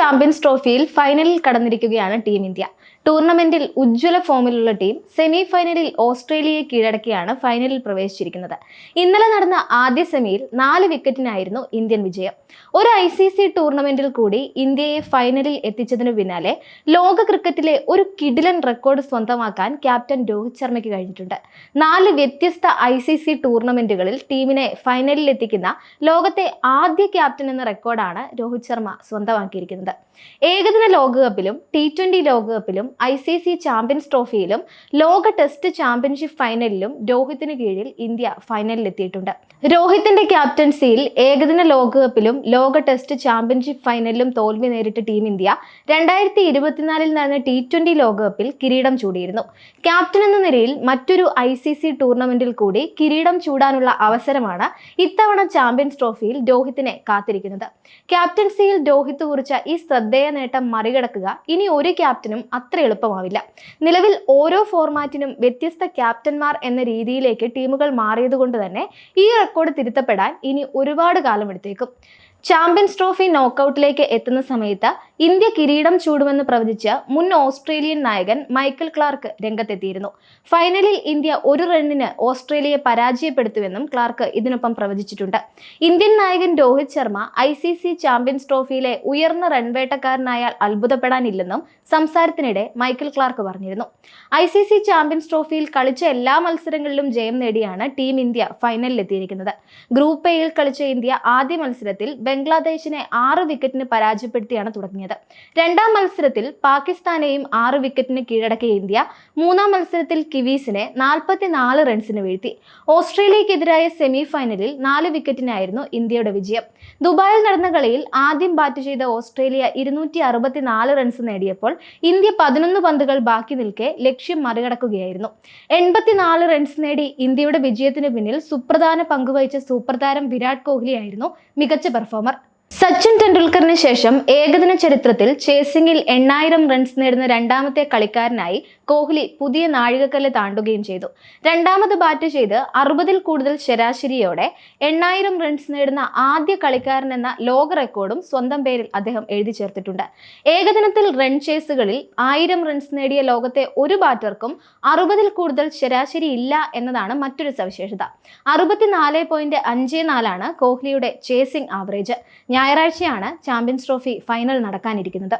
Champions ട്രോഫിയിൽ ഫൈനലിൽ കടന്നിരിക്കുകയാണ് team India ടൂർണമെന്റിൽ ഉജ്ജ്വല ഫോമിലുള്ള ടീം സെമി ഫൈനലിൽ ഓസ്ട്രേലിയയെ കീഴടക്കിയാണ് ഫൈനലിൽ പ്രവേശിച്ചിരിക്കുന്നത്. ഇന്നലെ നടന്ന ആദ്യ സെമിയിൽ നാല് വിക്കറ്റിനായിരുന്നു ഇന്ത്യൻ വിജയം. ഒരു ഐ സി സി ടൂർണമെന്റിൽ കൂടി ഇന്ത്യയെ ഫൈനലിൽ എത്തിച്ചതിനു പിന്നാലെ ലോക ക്രിക്കറ്റിലെ ഒരു കിടിലൻ റെക്കോർഡ് സ്വന്തമാക്കാൻ ക്യാപ്റ്റൻ രോഹിത് ശർമ്മയ്ക്ക് കഴിഞ്ഞിട്ടുണ്ട്. നാല് വ്യത്യസ്ത ഐ സി സി ടൂർണമെന്റുകളിൽ ടീമിനെ ഫൈനലിൽ എത്തിക്കുന്ന ലോകത്തെ ആദ്യ ക്യാപ്റ്റൻ എന്ന റെക്കോർഡാണ് രോഹിത് ശർമ്മ സ്വന്തമാക്കിയിരിക്കുന്നത്. ഏകദിന ലോകകപ്പിലും ടി ട്വന്റി ലോകകപ്പിലും ഐ സി സി ചാമ്പ്യൻസ് ട്രോഫിയിലും ലോക ടെസ്റ്റ് ചാമ്പ്യൻഷിപ്പ് ഫൈനലിലും രോഹിത്തിന് കീഴിൽ ഇന്ത്യ ഫൈനലിലെത്തിയിട്ടുണ്ട്. രോഹിത്തിന്റെ ക്യാപ്റ്റൻസിയിൽ ഏകദിന ലോകകപ്പിലും ലോക ടെസ്റ്റ് ചാമ്പ്യൻഷിപ്പ് ഫൈനലിലും തോൽവി നേരിട്ട ടീം ഇന്ത്യ രണ്ടായിരത്തി ഇരുപത്തിനാലിൽ നടന്ന ടി ട്വന്റി ലോകകപ്പിൽ കിരീടം ചൂടിയിരുന്നു. ക്യാപ്റ്റൻ എന്ന നിലയിൽ മറ്റൊരു ഐ സി സി ടൂർണമെന്റിൽ കൂടി കിരീടം ചൂടാനുള്ള അവസരമാണ് ഇത്തവണ ചാമ്പ്യൻസ് ട്രോഫിയിൽ രോഹിത്തിനെ കാത്തിരിക്കുന്നത്. ക്യാപ്റ്റൻസിയിൽ രോഹിത്ത് കുറിച്ച ഈ ശ്രദ്ധേയ നേട്ടം മറികടക്കുക ഇനി ഒരു ക്യാപ്റ്റനും അത്ര എളുപ്പമാവില്ല. നിലവിൽ ഓരോ ഫോർമാറ്റിനും വ്യത്യസ്ത ക്യാപ്റ്റന്മാർ എന്ന രീതിയിലേക്ക് ടീമുകൾ മാറിയതുകൊണ്ട് തന്നെ ഈ റെക്കോർഡ് തിരുത്തപ്പെടാൻ ഇനി ഒരുപാട് കാലം എടുത്തേക്കും ചാമ്പ്യൻസ് ട്രോഫി നോക്കൌട്ടിലേക്ക് എത്തുന്ന സമയത്ത് ഇന്ത്യ കിരീടം ചൂടുമെന്ന് പ്രവചിച്ച് മുൻ ഓസ്ട്രേലിയൻ നായകൻ മൈക്കിൾ ക്ലാർക്ക് രംഗത്തെത്തിയിരുന്നു. ഫൈനലിൽ ഇന്ത്യ ഒരു റണ്ണിന് ഓസ്ട്രേലിയയെ പരാജയപ്പെടുത്തുമെന്നും ക്ലാർക്ക് ഇതിനൊപ്പം പ്രവചിച്ചിട്ടുണ്ട്. ഇന്ത്യൻ നായകൻ Rohit Sharma I C C champions ട്രോഫിയിലെ ഉയർന്ന റൺവേട്ടക്കാരനായാൽ അത്ഭുതപ്പെടാനില്ലെന്നും സംസാരത്തിനിടെ മൈക്കിൾ ക്ലാർക്ക് പറഞ്ഞിരുന്നു. ഐ സി സി ചാമ്പ്യൻസ് ട്രോഫിയിൽ കളിച്ച എല്ലാ മത്സരങ്ങളിലും ജയം നേടിയാണ് ടീം ഇന്ത്യ ഫൈനലിലെത്തിയിരിക്കുന്നത്. ഗ്രൂപ്പ് എയിൽ കളിച്ച ഇന്ത്യ ആദ്യ മത്സരത്തിൽ ബംഗ്ലാദേശിനെ ആറ് വിക്കറ്റിന് പരാജയപ്പെടുത്തിയാണ് തുടങ്ങിയത്. രണ്ടാം മത്സരത്തിൽ പാകിസ്ഥാനെയും ആറ് വിക്കറ്റിന് കീഴടക്കിയ ഇന്ത്യ മൂന്നാം മത്സരത്തിൽ കിവീസിനെ നാൽപ്പത്തിനാല് റൺസിന് വീഴ്ത്തി. ഓസ്ട്രേലിയക്കെതിരായ സെമി ഫൈനലിൽ നാല് വിക്കറ്റിനായിരുന്നു ഇന്ത്യയുടെ വിജയം. ദുബായിൽ നടന്ന കളിയിൽ ആദ്യം ബാറ്റ് ചെയ്ത ഓസ്ട്രേലിയ ഇരുന്നൂറ്റി റൺസ് നേടിയപ്പോൾ ഇന്ത്യ പതിനൊന്ന് പന്തുകൾ ബാക്കി നിൽക്കെ ലക്ഷ്യം മറികടക്കുകയായിരുന്നു. എൺപത്തിനാല് റൺസ് നേടി ഇന്ത്യയുടെ വിജയത്തിന് പിന്നിൽ സുപ്രധാന പങ്കുവഹിച്ച സൂപ്പർ താരം വിരാട് കോഹ്ലിയായിരുന്നു മികച്ച പെർഫോമർ സച്ചിൻ ടെണ്ടുൽക്കറിന് ശേഷം ഏകദിന ചരിത്രത്തിൽ ചേസിംഗിൽ എണ്ണായിരം റൺസ് നേടുന്ന രണ്ടാമത്തെ കളിക്കാരനായി കോഹ്ലി പുതിയ നാഴികക്കല്ല് താണ്ടുകയും ചെയ്തു. രണ്ടാമത് ബാറ്റ് ചെയ്ത് അറുപതിൽ കൂടുതൽ ശരാശരിയോടെ എണ്ണായിരം റൺസ് നേടുന്ന ആദ്യ കളിക്കാരൻ എന്ന ലോക റെക്കോർഡും സ്വന്തം പേരിൽ അദ്ദേഹം എഴുതി ചേർത്തിട്ടുണ്ട്. ഏകദിനത്തിൽ റൺ ചേസുകളിൽ ആയിരം റൺസ് നേടിയ ലോകത്തെ ഒരു ബാറ്റർക്കും അറുപതിൽ കൂടുതൽ ശരാശരി ഇല്ല എന്നതാണ് മറ്റൊരു സവിശേഷത. അറുപത്തിനാല് പോയിന്റ് അഞ്ച് നാലാണ് കോഹ്ലിയുടെ ചേസിംഗ് ആവറേജ് ഞായറാഴ്ചയാണ് ചാമ്പ്യൻസ് ട്രോഫി ഫൈനൽ നടക്കാനിരിക്കുന്നത്.